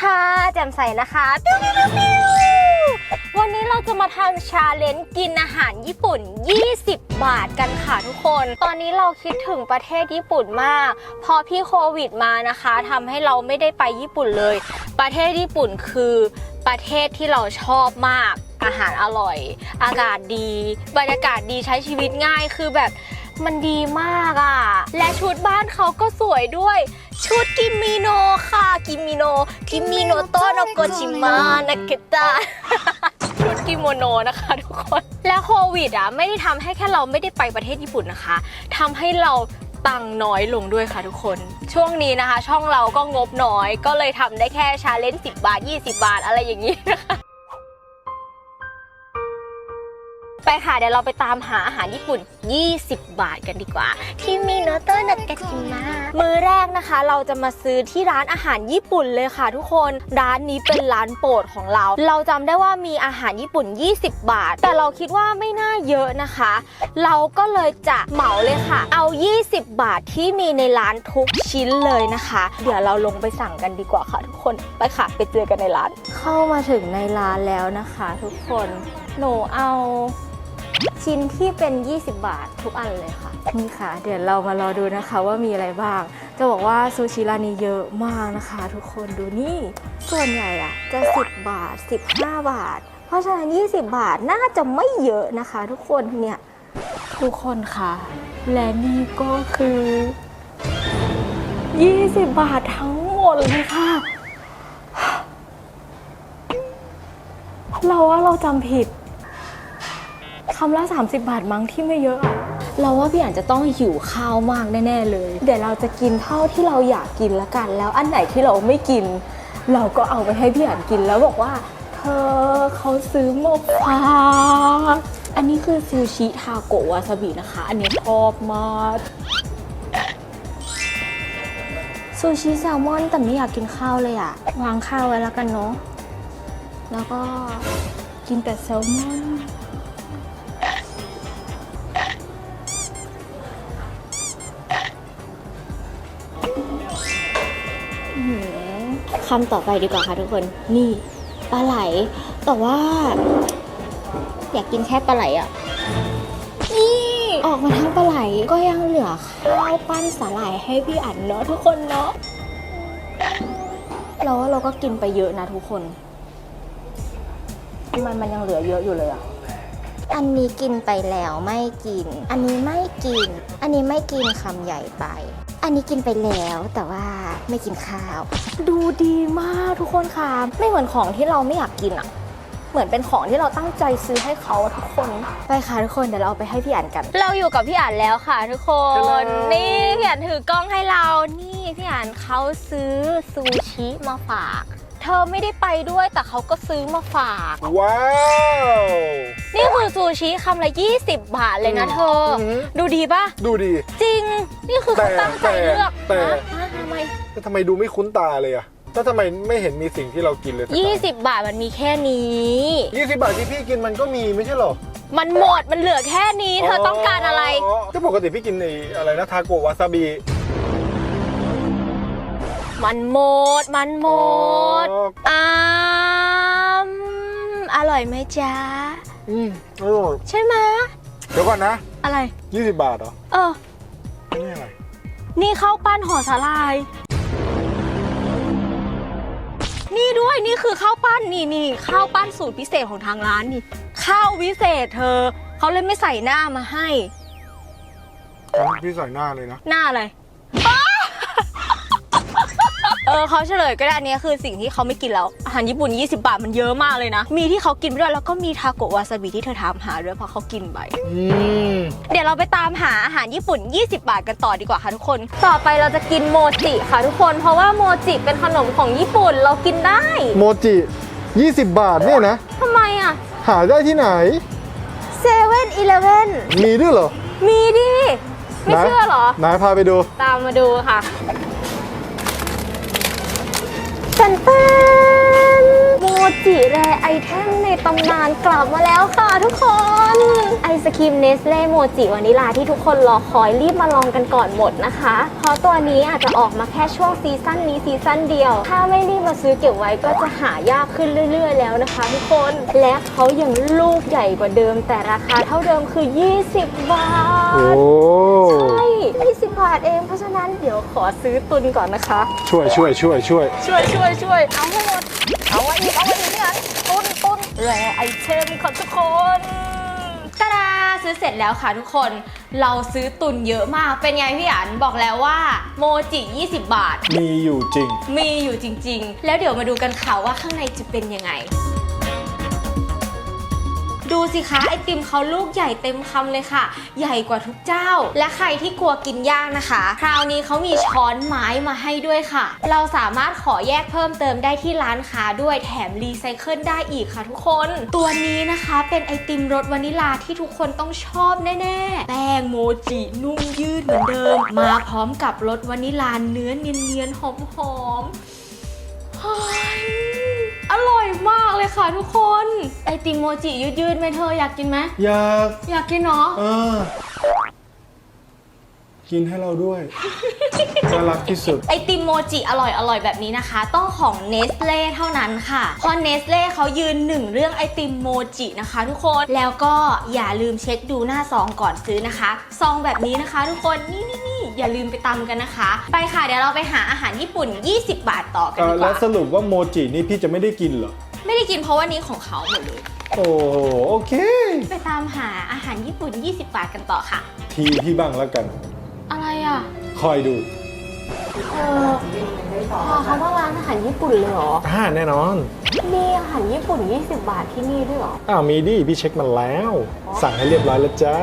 ค่ะ แจ่มใสนะคะปิ้วปิ้วปิ้วปิ้ววันนี้เราจะมาทำชาเลนจ์กินอาหารญี่ปุ่น 20 บาทกันค่ะทุกคน ตอนนี้เราคิดถึงประเทศญี่ปุ่นมาก พอพี่โควิดมานะคะทำให้เราไม่ได้ไปญี่ปุ่นเลย ประเทศญี่ปุ่นคือประเทศที่เราชอบมาก อาหารอร่อย อากาศดี บรรยากาศดีใช้ชีวิตง่ายคือแบบ มันดีมากอะ่ะ และชุดบ้านเขาก็สวยด้วย ชุดกิมิโนค่ะ กิมิโน กิมิโนโตโนโกจิมะนาเกตะชุดกิโมโนนะคะทุกคน และโควิดอะไม่ได้ทำให้แค่เราไม่ได้ไปประเทศญี่ปุ่นนะคะทำให้เราตังค์น้อยลงด้วยค่ะทุกคน ช่วงนี้นะคะ ช่องเราก็งบน้อย ก็เลยทำได้แค่ชาเลนจ์10 บาท 20 บาทอะไรอย่างนี้นะคะ ค่ะ เดี๋ยวเราไปตามหาอาหารญี่ปุ่น 20 บาทกันดีกว่า ที่มิโนโตะนากาจิมะมือแรกนะคะ เราจะมาซื้อที่ร้านอาหารญี่ปุ่นเลยค่ะ ทุกคน ร้านนี้เป็นร้านโปรดของเรา เราจำได้ว่ามีอาหารญี่ปุ่น 20 บาท แต่เราคิดว่าไม่น่าเยอะนะคะ เราก็เลยจะเหมาเลยค่ะ เอา 20 บาทที่มีในร้านทุกชิ้นเลยนะคะ เดี๋ยวเราลงไปสั่งกันดีกว่าค่ะ ทุกคน ไปค่ะ ไปเจอกันในร้าน เข้ามาถึงในร้านแล้วนะคะ ทุกคน หนูเอา ชิ้นที่เป็น 20 บาททุกอันเลยค่ะ นี่ค่ะ เดี๋ยวเรามารอดูนะคะว่ามีอะไรบ้าง จะบอกว่าซูชิร้านนี้เยอะมากนะคะ ทุกคนดูนี่ ส่วนใหญ่อะจะ 10 บาท 15 บาท เพราะฉะนั้น 20 บาทน่าจะไม่เยอะนะคะ ทุกคนเนี่ยทุกคนค่ะ และนี่ก็คือ 20 บาททั้งหมดเลยค่ะ เราว่าเราจำผิดำละ 30 บาทมั้งที่ไม่เยอะอะเราว่าพี่อ่านจะต้องหิวข้าวมากแน่ ๆ เลย เดี๋ยวเราจะกินเท่าที่เราอยากกินละกัน แล้วอันไหนที่เราไม่กิน เราก็เอาไปให้พี่อ่านกินแล้วบอกว่า เธอเขาซื้อมาฝากอันนี้คือซูชิทาโกะวาซาบินะคะ อันนี้ชอบมากซูชิแซลมอนแต่ไม่อยากกินข้าวเลยอะวางข้าวไว้แล้วกันเนาะแล้วก็กินแต่แซลมอน คำต่อไปดีกว่าค่ะทุกคน นี่ปลาไหล แต่ว่า อยากกินแค่ปลาไหลอะ นี่ออกมาทั้งปลาไหลก็ยังเหลือข้าวปั้นสาหร่ายให้พี่อันเนาะทุกคนเนาะแล้วเราก็กินไปเยอะนะทุกคนทำไมมันยังเหลือเยอะอยู่เลยอะ อันนี้กินไปแล้วไม่กิน อันนี้ไม่กิน อันนี้ไม่กินคำใหญ่ไป อันนี้กินไปแล้วแต่ว่าไม่กินข้าว ดูดีมากทุกคนค่ะ ไม่เหมือนของที่เราไม่อยากกินอะเหมือนเป็นของที่เราตั้งใจซื้อให้เขาอะทุกคน ไปค่ะทุกคนเดี๋ยวเราเอาไปให้พี่อ่านกัน เราอยู่กับพี่อ่านแล้วค่ะทุกคน นี่พี่อ่านถือกล้องให้เรา นี่พี่อ่านเขาซื้อซูชิมาฝาก เธอไม่ได้ไปด้วยแต่เขาก็ซื้อมาฝาก ว้าว นี่คือซูชิคำละ 20 บาทเลยนะเธอออหือดูดีปะดูดี จริง นี่คือเขาแต่ตั้งใจเลือกแต่ ฮะฮะทำไมแต่ทำไมดูไม่คุ้นตาเลยอะแล้วทำไมไม่เห็นมีสิ่งที่เรากินเลยสักอย่าง20 บาทมันมีแค่นี้ยี่สิบบาทที่พี่กินมันก็มีไม่ใช่เหรอมันหมดมันเหลือแค่นี้ เธอต้องการอะไร ก็ปกติพี่กินไอ้อะไรนะทาโกะวาซาบิ มันหมด มันหมดอ๋ออ้ามอร่อยไหมจ๊ะ อืมอร่อยใช่ไหมเดี๋ยวก่อนนะ อะไรยี่สิบบาทเหรอ เออ นี่อะไร นี่ข้าวปั้นห่อสาลาย นี่ด้วยนี่คือข้าวปั้นนี่นี่ข้าวปั้นสูตรพิเศษของทางร้านนี่ ข้าววิเศษเธอ เขาเลยไม่ใส่หน้ามาให้ พี่ใส่หน้าเลยนะ หน้าอะไรเออเขาเฉลยก็ได้อันนี้คือสิ่งที่เขาไม่กินแล้ว อาหารญี่ปุ่น 20 บาทมันเยอะมากเลยนะ มีที่เขากินไปด้วยแล้วก็มีทาโกะวาซาบิที่เธอถามหาด้วยเพราะเขากินไป อืมเดี๋ยวเราไปตามหาอาหารญี่ปุ่น 20 บาทกันต่อดีกว่าค่ะทุกคน ต่อไปเราจะกินโมจิค่ะทุกคน เพราะว่าโมจิเป็นขนมของญี่ปุ่นเรากินได้โมจิ 20 บาทเนี่ยนะ ทำไมอะหาได้ที่ไหน เซเว่นอีเลเว่นมีด้วยเหรอมีดิ ไม่เชื่อเหรอ นายพาไปดู ตามมาดูค่ะ ฉันตัน จิแรไอเทมในตำนานกลับมาแล้วค่ะทุกคน ไอศครีมเนสเล่โมจิวานิลาที่ทุกคนรอคอยรีบมาลองกันก่อนหมดนะคะ เพราะตัวนี้อาจจะออกมาแค่ช่วงซีซั่นนี้ซีซั่นเดียว ถ้าไม่รีบมาซื้อเก็บไว้ก็จะหายากขึ้นเรื่อย ๆ แล้วนะคะทุกคน และเขายังลูกใหญ่กว่าเดิม แต่ราคาเท่าเดิมคือ 20 บาโอ้ทใช่ 20 บาทเอง เพราะฉะนั้นเดี๋ยวขอซื้อตุนก่อนนะคะ ช่วยช่วยช่วยช่วย ช่วยช่วยช่วยเอาให้หมด เอาไว้อีกเอาไว้อีกเนี่ยตุนตุนแรไอเทมค่ะทุกคนตาดาซื้อเสร็จแล้วค่ะทุกคน เราซื้อตุนเยอะมาก เป็นไงพี่อันบอกแล้วว่าโมจิ 20 บาท มีอยู่จริง มีอยู่จริง ๆ แล้วเดี๋ยวมาดูกันค่ะว่าข้างในจะเป็นยังไง ดูสิคะไอติมเขาลูกใหญ่เต็มคำเลยค่ะ ใหญ่กว่าทุกเจ้า และใครที่กลัวกินยากนะคะ คราวนี้เขามีช้อนไม้มาให้ด้วยค่ะ เราสามารถขอแยกเพิ่มเติมได้ที่ร้านค้าด้วยแถมรีไซเคิลได้อีกค่ะทุกคน ตัวนี้นะคะเป็นไอติมรสวานิลาที่ทุกคนต้องชอบแน่ๆ แป้งโมจินุ่มยืดเหมือนเดิม มาพร้อมกับรสวานิลาเนื้อเนียนๆหอมๆอร่อยมากเลยค่ะทุกคน ไอติมโมจิยืดๆไหมเธออยากกินไหมอยากอยากกินเนาะเออกินให้เราด้วยน่ารักที่สุด ไอติมโมจิอร่อยอร่อยแบบนี้นะคะ ต้องของเนสเล่เท่านั้นค่ะเพราะเนสเล่เขายืนหนึ่งเรื่องไอติมโมจินะคะ ทุกคน แล้วก็อย่าลืมเช็คดูหน้าซองก่อนซื้อนะคะ ซองแบบนี้นะคะ ทุกคน นี่นี่นี่อย่าลืมไปตำกันนะคะ ไปค่ะ เดี๋ยวเราไปหาอาหารญี่ปุ่น 20 บาทต่อกันเอดีอกแล้ว่าวสรุปว่าโมจินี่พี่จะไม่ได้กินเหรอ ไม่ได้กินเพราะว่านี้ของเขาหมดเลย โอ้โหโอเค ไปตามหาอาหารญี่ปุ่น 20 บาทกันต่อค่ะ ทีพี่บ้างแล้วกัน อะไรอะ คอยดูเออพอเขาว่าร้านอาหารญี่ปุ่นเลยเหรอ อ่าแน่นอน มีอาหารญี่ปุ่น 20 บาทที่นี่ด้วยเหรอ อ้าวมีดิพี่เช็คมาแล้ว สั่งให้เรียบร้อยแล้วจ้า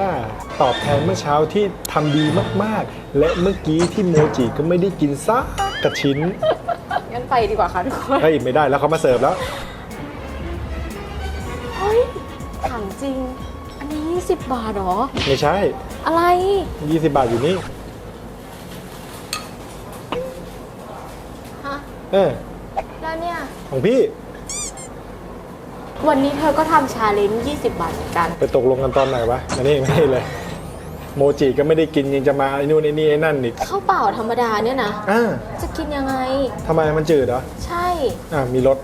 ตอบแทนเมื่อเช้าที่ทำดีมากๆ และเมื่อกี้ที่โมจิก็ไม่ได้กินซักกระชิ้นงั้นไปดีกว่าค่ะทุกคน เฮ้ยไม่ได้แล้วเขามาเสิร์ฟแล้ว ถามจริง อันนี้ 20 บาทเหรอ ไม่ใช่ อะไร 20 บาทอยู่นี่ ฮะ เออ แล้วเนี่ย ของพี่ วันนี้เธอก็ทำชาเลนจ์20 บาทเหมือนกัน ไปตกลงกันตอนไหนวะอันนี้ไม่ได้เลย โมจิก็ไม่ได้กินยังจะมาไอ้นู่นไอ้นี่ไอ้นั่นอีกข้าวเปล่าธรรมดาเนี่ยนะ อ่าจะกินยังไง ทำไมมันจืดเหรอ ใช่ อ่ามีรส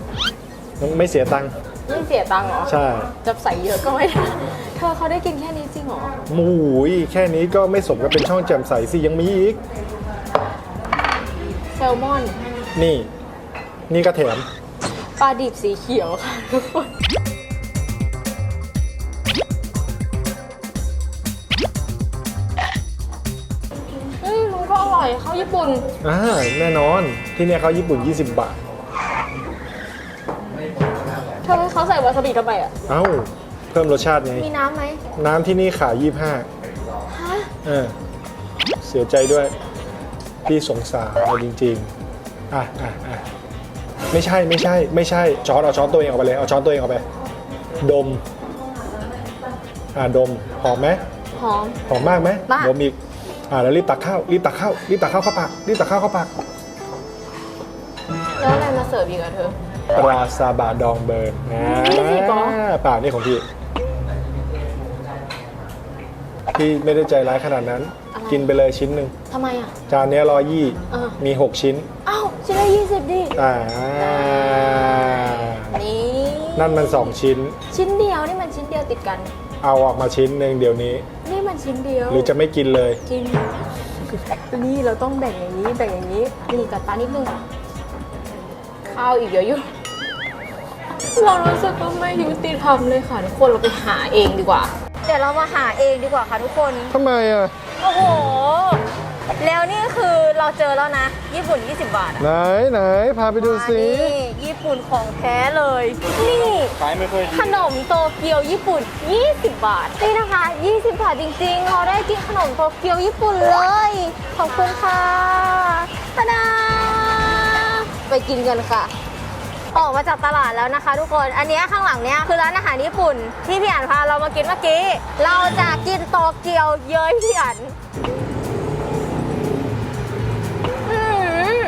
ไม่เสียตังค์ ไม่เสียตังค์เหรอใช่จะใส่เยอะก็ไม่ได้เธอเขาได้กินแค่นี้จริงเหรอหมูยแค่นี้ก็ไม่สมกับเป็นช่องแจ่มใสสิยังมีอีก แซลมอนนี่ นี่ก็แถม ปลาดิบสีเขียวค่ะทุกคนอืมมันก็อร่อยเข้าวญี่ปุ่น อ่า แน่นอนที่เนี่ยเขาญี่ปุ่น 20 บาท เธอให้เขาใส่วาซาบิทำไมอะ เอ้า เพิ่มรสชาติไง มีน้ำไหมน้ำที่นี่ขาย ฮะ25เออเสียใจด้วย พี่สงสารเราจริง ๆ อะอะอะไม่ใช่ไม่ใช่ ไม่ใช่ช้อนเอาช้อนตัวเองออกไปเลย เอาช้อนตัวเองออกไป ดม อ่าดม หอมไหม หอม หอมมากไหมมากดมอีกอ่าแล้วรีบตักข้าวรีบตักข้าวรีบตักข้าวเข้าปากรีบตักข้าวเข้าปากแล้วอะไรมาเสิร์ฟอีกอะเธอ ปลาซาบะดองเบิร์นนะนี่สิบเหรอเปล่านี่ของพี่ พี่ไม่ได้ใจร้ายขนาดนั้น กินไปเลยชิ้นหนึ่ง ทำไมอะ จานเนี้ร้อยยี่มี 6 ชิ้น อ้าวชิ้นละยี่สิบดิ อ่า นี่ นั่นมัน 2 ชิ้น ชิ้นเดียวนี่มันชิ้นเดียวติดกัน เอาออกมาชิ้นหนึ่งเดี๋ยวนี้ นี่มันชิ้นเดียวหรือจะไม่กินเลย กิน นี่เราต้องแบ่งอย่างนี้แบ่งอย่างนี้นี่กัดตานิดนึงข้าวอีกเยอะอยู่ เรารู้สึกว่าไม่ยุติธรรมเลยค่ะทุกคนเราไปหาเองดีกว่า เดี๋ยวเรามาหาเองดีกว่าค่ะทุกคน ทำไมอะโอ้โห แล้วนี่คือเราเจอแล้วนะ ญี่ปุ่น 20 บาทอะไหนไหนพาไปดูสินี่ญี่ปุ่นของแท้เลย นี่ ขายไม่ค่อยดีขนมโตเกียวญี่ปุ่น 20 บาท นี่นะคะ 20 บาทจริงๆ เราได้กินขนมโตเกียวญี่ปุ่นเลย ขอบคุณค่ะตาดาไปกินกันค่ะ ออกมาจากตลาดแล้วนะคะ ทุกคน อันเนี้ยข้างหลังเนี้ยคือร้านอาหารญี่ปุ่น ที่พี่อันพาเรามากินเมื่อกี้ เราจะกินโตเกียวเย้ยพี่อันอื้อหือ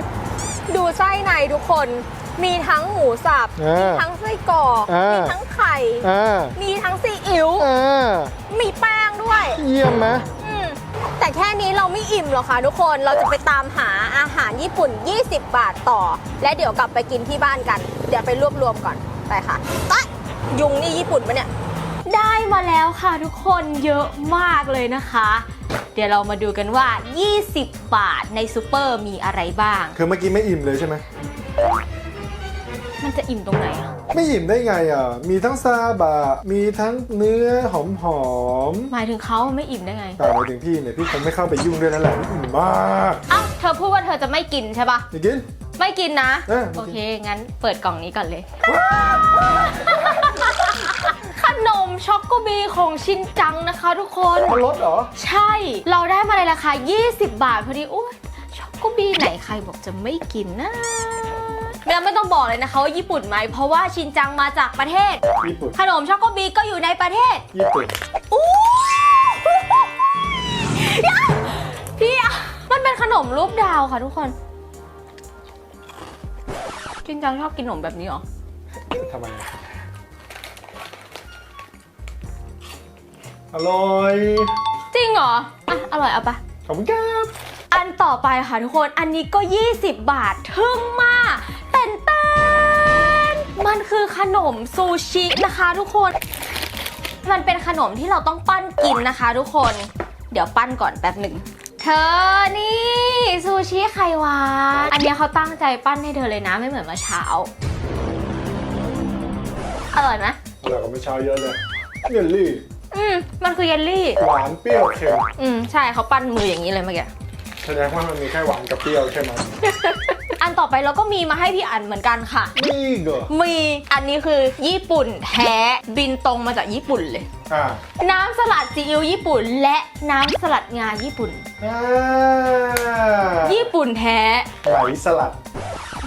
ดูไส้ในทุกคน มีทั้งหมูสับอ่ามีมีทั้งไส้กรอกอ่ามีมีทั้งไข่อ่ามีทั้งซีอิ๊วอ่ามีแป้งด้วย เยี่ยมไหมอืม แต่แค่นี้เราไม่อิ่มหรอกค่ะทุกคน เราจะไปตามหาอาหารญี่ปุ่น 20 บาทต่อ และเดี๋ยวกลับไปกินที่บ้านกัน เดี๋ยวไปรวบรวมก่อน ไปค่ะไปยุงนี่ญี่ปุ่นปะเนี่ย ได้มาแล้วค่ะทุกคนเยอะมากเลยนะคะ เดี๋ยวเรามาดูกันว่า 20 บาทในซูเปอร์มีอะไรบ้าง คือเมื่อกี้ไม่อิ่มเลยใช่ไหม มันจะอิ่มตรงไหนอะไม่อิ่มได้ไงอะ มีทั้งซาบะ มีทั้งเนื้อหอมหอมหมายถึงเขาไม่อิ่มได้ไง ๆแต่หมายถึงพี่เนี่ยพี่คงไม่เข้าไปยุ่งด้วยแล้วแหละอิ่มมากอ้าวเธอพูดว่าเธอจะไม่กินใช่ปะอย่ากิน ไม่กินนะ เออไม่กิน โอเค งั้นเปิดกล่องนี้ก่อนเลย ขนมช็อกโกบีของชินจังนะคะทุกคน มันลดเหรอ ใช่ เราได้มาในราคา 20 บาทพอดี อุ้ยช็อกโกบีไหนใครบอกจะไม่กินนะ แล้วไม่ต้องบอกเลยนะคะว่าญี่ปุ่นไหม เพราะว่าชินจังมาจากประเทศ ญี่ปุ่น ขนมช็อกโกบีก็อยู่ในประเทศ ญี่ปุ่น อู้ยายพี่อะมันเป็นขนมรูปดาวค่ะทุกคน ชินจังชอบกินขนมแบบนี้เหรอทำไมอะอร่อย จริงเหรอ อะ อร่อยเอาไปขอบคุณครับ อันต่อไปค่ะทุกคน อันนี้ก็ 20 บาท ทึ่งมาก เต้นเต้นมันคือขนมซูชินะคะทุกคน มันเป็นขนมที่เราต้องปั้นกินนะคะทุกคน เดี๋ยวปั้นก่อนแป๊บหนึ่งเธอนี่ซูชิไข่หวานอันเนี้ยเขาตั้งใจปั้นให้เธอเลยนะไม่เหมือนเมื่อเช้า อร่อยไหมอร่อยกว่าเมื่อเช้าเยอะเลยเยลลี่อืมมันคือเยลลี่ หวานเปรี้ยวเค็มอืมใช่เขาปั้นมืออย่างนี้เลยเมื่อกี้แสดงว่ามันมีแค่หวานกับเปรี้ยวใช่ไหม อันต่อไปเราก็มีมาให้พี่อันเหมือนกันค่ะ นี่เหรอมีอันนี้คือญี่ปุ่นแท้บินตรงมาจากญี่ปุ่นเลย อ่าน้ำสลัดซีอิ๊วญี่ปุ่น และน้ำสลัดงาญี่ปุ่น อ่าญี่ปุ่นแท้ ไหลสลัด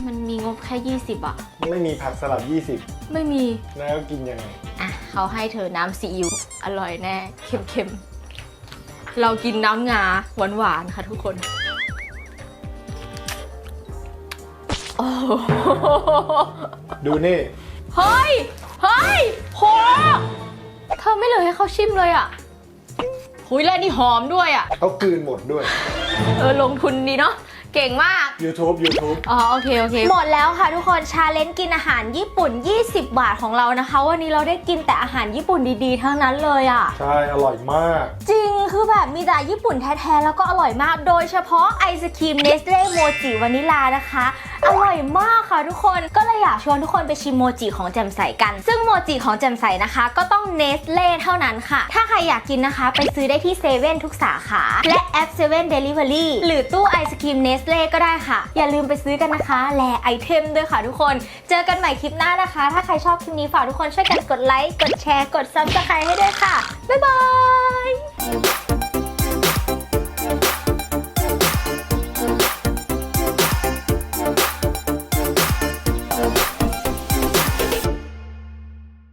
มันมีงบแค่ 20อะไม่มีผักสลัด20ไม่มีแล้วกินยังไง อะเขาให้เธอน้ำซีอิ๊วอร่อยแน่ เค็มๆ เรากินน้ำงาหวานๆ ค่ะทุกคน โอ้โหดูนี่ เฮ้ย เฮ้ยโหเธอไม่เหลยให้เขาชิมเลยอะหุยแล้วนี่หอมด้วยอะ เขากลืนหมดด้วย เออ ลงทุนดีเนาะ เก่งมาก YouTube YouTube อ๋อ โอเค โอเค หมดแล้วค่ะทุกคน ชาเลนจ์กินอาหารญี่ปุ่น 20 บาทของเรานะคะ วันนี้เราได้กินแต่อาหารญี่ปุ่นดีๆทั้งนั้นเลยอะ ใช่ อร่อยมาก จริง คือแบบมีแต่ญี่ปุ่นแท้ๆ แล้วก็อร่อยมาก โดยเฉพาะไอศครีมเนสเล่โมจิวานิลานะคะ อร่อยมากค่ะทุกคนก็เลยอยากชวนทุกคนไปชิมโมจิของแจ่มใสกัน ซึ่งโมจิของแจ่มใสนะคะ ก็ต้องเนสเล่เท่านั้นค่ะ ถ้าใครอยากกินนะคะ ไปซื้อได้ที่เซเว่นทุกสาขา และแอป7 Delivery หรือตู้ไอศครีมเนสเล่ก็ได้ค่ะ อย่าลืมไปซื้อกันนะคะ แลไอเทมด้วยค่ะทุกคน เจอกันใหม่คลิปหน้านะคะ ถ้าใครชอบคลิปนี้ฝากทุกคนช่วยกันกดไลค์กดแชร์กดซับสไครต์ให้ด้วยค่ะบ๊ายบาย